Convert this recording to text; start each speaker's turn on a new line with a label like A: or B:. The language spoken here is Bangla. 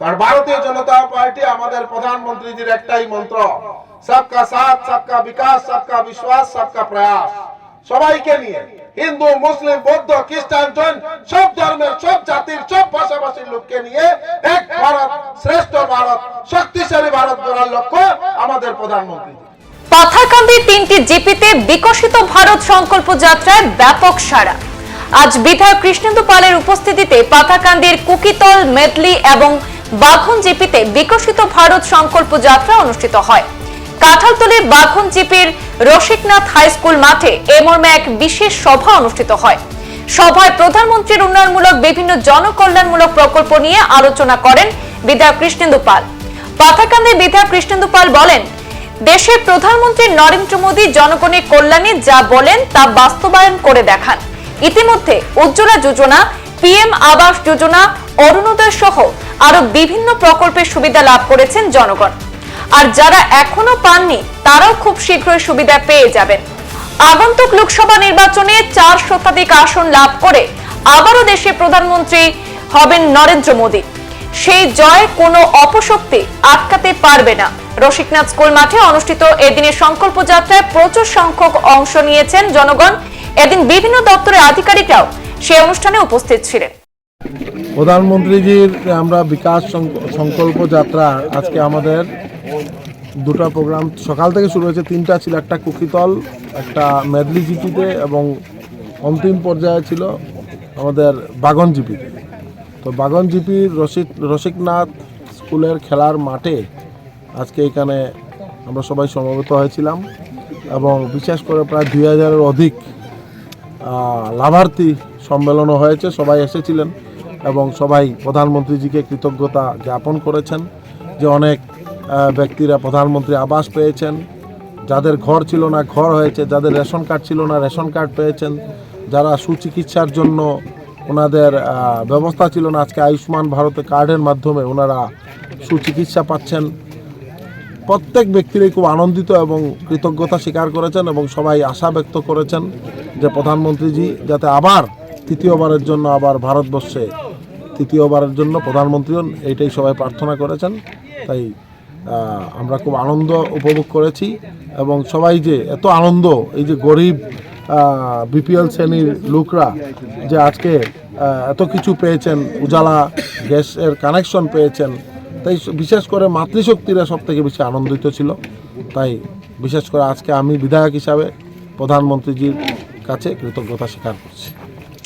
A: কারণ ভারতীয় জনতা পার্টি আমাদের প্রধানমন্ত্রীজির একটাই মন্ত্র, সবকা সাথ, সবকা বিকাশ, সবকা বিশ্বাস, সবকা প্রয়াস। সবাইকে নিয়ে, হিন্দু, মুসলিম, বৌদ্ধ, খ্রিস্টান, জৈন, সব ধর্মের, সব জাতির, সব ভাষাভাষীর লোককে নিয়ে এক ভারত, শ্রেষ্ঠ ভারত, শক্তিশালী ভারত গড়ার লক্ষ্য আমাদের প্রধানমন্ত্রী।
B: পাথারকান্দির তিনটি জিপিতে বিকশিত ভারত সংকল্প যাত্রায় ব্যাপক সাড়া। আজ বিধায়ক কৃষ্ণেন্দু পালের উপস্থিতিতে পাথারকান্দির কুকিতল, মেদলি এবং বাঘন জিপিতে বিকশিত ভারত সংকল্প যাত্রা অনুষ্ঠিত হয়। কাঁঠালতলির বাঘন জিপির রসিকনাথ হাই স্কুল মাঠে এ মর্মে এক বিশেষ সভা অনুষ্ঠিত হয়। সভায় প্রধানমন্ত্রীর উন্নয়নমূলক, বিভিন্ন জনকল্যাণমূলক প্রকল্প নিয়ে আলোচনা করেন বিধায়ক কৃষ্ণেন্দু পাল। পাথারকান্দির বিধায়ক কৃষ্ণেন্দু পাল বলেন, দেশের প্রধানমন্ত্রী নরেন্দ্র মোদী জনগণের কল্যাণে যা বলেন তা বাস্তবায়ন করে দেখান। ইতিমধ্যে উজ্জ্বলা যোজনা পিএম আবাস যোজনা, অরুণোদয় সহ আরও বিভিন্ন প্রকল্পের সুবিধা লাভ করেছেন জনগণ। আর যারা এখনও পাননি, তারাও খুব শীঘ্রই সুবিধা পেয়ে যাবেন। আগন্তুক লোকসভা নির্বাচনে চার শতাধিক আসন লাভ করে আবারও দেশে প্রধানমন্ত্রী হবেন নরেন্দ্র মোদী। সেই জয় কোনো অপশক্তি আটকাতে পারবে না। রসিকনাথ স্কুল মাঠে অনুষ্ঠিত এদিনের সংকল্প যাত্রায় প্রচুর সংখ্যক অংশ নিয়েছেন জনগণ। এদিন বিভিন্ন দপ্তরের আধিকারিকরাও সেই অনুষ্ঠানে উপস্থিত ছিলেন।
C: প্রধানমন্ত্রীজির আমরা বিকাশ সংকল্প যাত্রা আজকে আমাদের দুটো প্রোগ্রাম সকাল থেকে শুরু হয়েছে, তিনটা ছিল, একটা কুকিতল, একটা মেদলি জিপিতে এবং অন্তিম পর্যায়ে ছিল আমাদের বাগন জিপিতে তো। বাগন জিপির রসিক, রসিকনাথ স্কুলের খেলার মাঠে আজকে এখানে আমরা সবাই সমবেত হয়েছিলাম এবং বিশেষ করে প্রায় দুই হাজারের অধিক লাভার্থী সম্মেলনও হয়েছে, সবাই এসেছিলেন। এবং সবাই প্রধানমন্ত্রীজিকে কৃতজ্ঞতা জ্ঞাপন করেছেন যে অনেক ব্যক্তিরা প্রধানমন্ত্রী আবাস পেয়েছেন। যাদের ঘর ছিল না, ঘর হয়েছে। যাদের রেশন কার্ড ছিল না, রেশন কার্ড পেয়েছেন। যারা সুচিকিৎসার জন্য ওনাদের ব্যবস্থা ছিল না, আজকে আয়ুষ্মান ভারত কার্ডের মাধ্যমে ওনারা সুচিকিৎসা পাচ্ছেন। প্রত্যেক ব্যক্তিরই খুব আনন্দিত এবং কৃতজ্ঞতা স্বীকার করেছেন এবং সবাই আশা ব্যক্ত করেছেন যে প্রধানমন্ত্রীজি যাতে আবার তৃতীয়বারের জন্য আবার ভারতবর্ষে তৃতীয়বারের জন্য প্রধানমন্ত্রী হন এইটাই সবাই প্রার্থনা করেছেন। তাই আমরা খুব আনন্দ উপভোগ করেছি এবং সবাই যে এত আনন্দ, এই যে গরিব বিপিএল শ্রেণির লোকরা যে আজকে এত কিছু পেয়েছেন, উজালা গ্যাসের কানেকশন পেয়েছেন, তাই বিশেষ করে মাতৃশক্তিরা সব থেকে বেশি আনন্দিত ছিল। তাই বিশেষ করে আজকে আমি বিধায়ক হিসাবে প্রধানমন্ত্রীজির কাছে কৃতজ্ঞতা স্বীকার করছি।